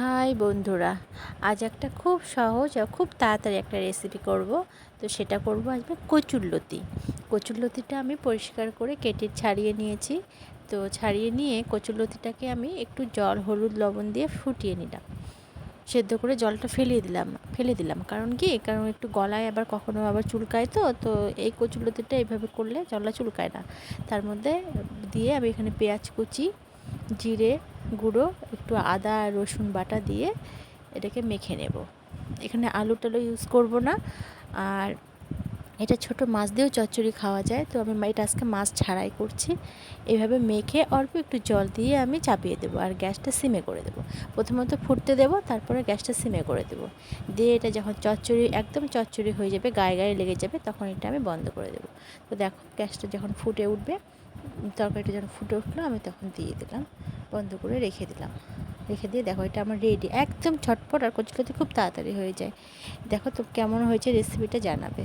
High বন্ধুরা, আজ একটা খুব সহজ আর খুব তাড়াতাড়ি একটা রেসিপি করব। তো সেটা করব আজকে কচুরলতি কচুরলতিটা আমি পরিষ্কার করে কেটে ছাড়িয়ে নিয়েছি। তো ছাড়িয়ে নিয়ে কচুরলতিটাকে আমি একটু জল, হলুদ, লবণ দিয়ে ফুটিয়ে নিলাম। সেদ্ধ করে জলটা ফেলিয়ে দিলাম, ফেলে দিলাম। কারণ কি? কারণ একটু গলায় আবার কখনো আবার চুলকায় তো তো এই কচুরলতিটা এইভাবে করলে জলটা চুলকায় না। তার মধ্যে দিয়ে আমি এখানে পেঁয়াজ কুচি জিরে গুঁড়ো, একটু আদা আর রসুন বাটা দিয়ে এটাকে মেখে নেব। এখানে আলু টালু ইউজ করব না। আর এটা ছোট মাছ দিয়েও চচ্চড়ি খাওয়া যায়, তো আমি এটা আজকে মাছ ছাড়াই করছি। এভাবে মেখে অল্প একটু জল দিয়ে আমি চাপিয়ে দেবো আর গ্যাসটা সিমে করে দেবো। প্রথমত ফুটতে দেবো, তারপরে গ্যাসটা সিমে করে দেবো। দিয়ে এটা যখন চচ্চড়ি, একদম চচ্চড়ি হয়ে যাবে, গায়ে গায়ে লেগে যাবে, তখন এটা আমি বন্ধ করে দেবো। তো দেখো, গ্যাসটা যখন ফুটে উঠবে তরকারিটা যখন ফুটে উঠল, আমি তখন দিয়ে দিলাম, বন্ধ করে রেখে দিলাম। রেখে দিয়ে দেখো, এটা আমার রেডি একদম ছটপট আর কচুলাতে খুব তাড়াতাড়ি হয়ে যায়। দেখো তো কেমন হয়েছে রেসিপিটা জানাবে।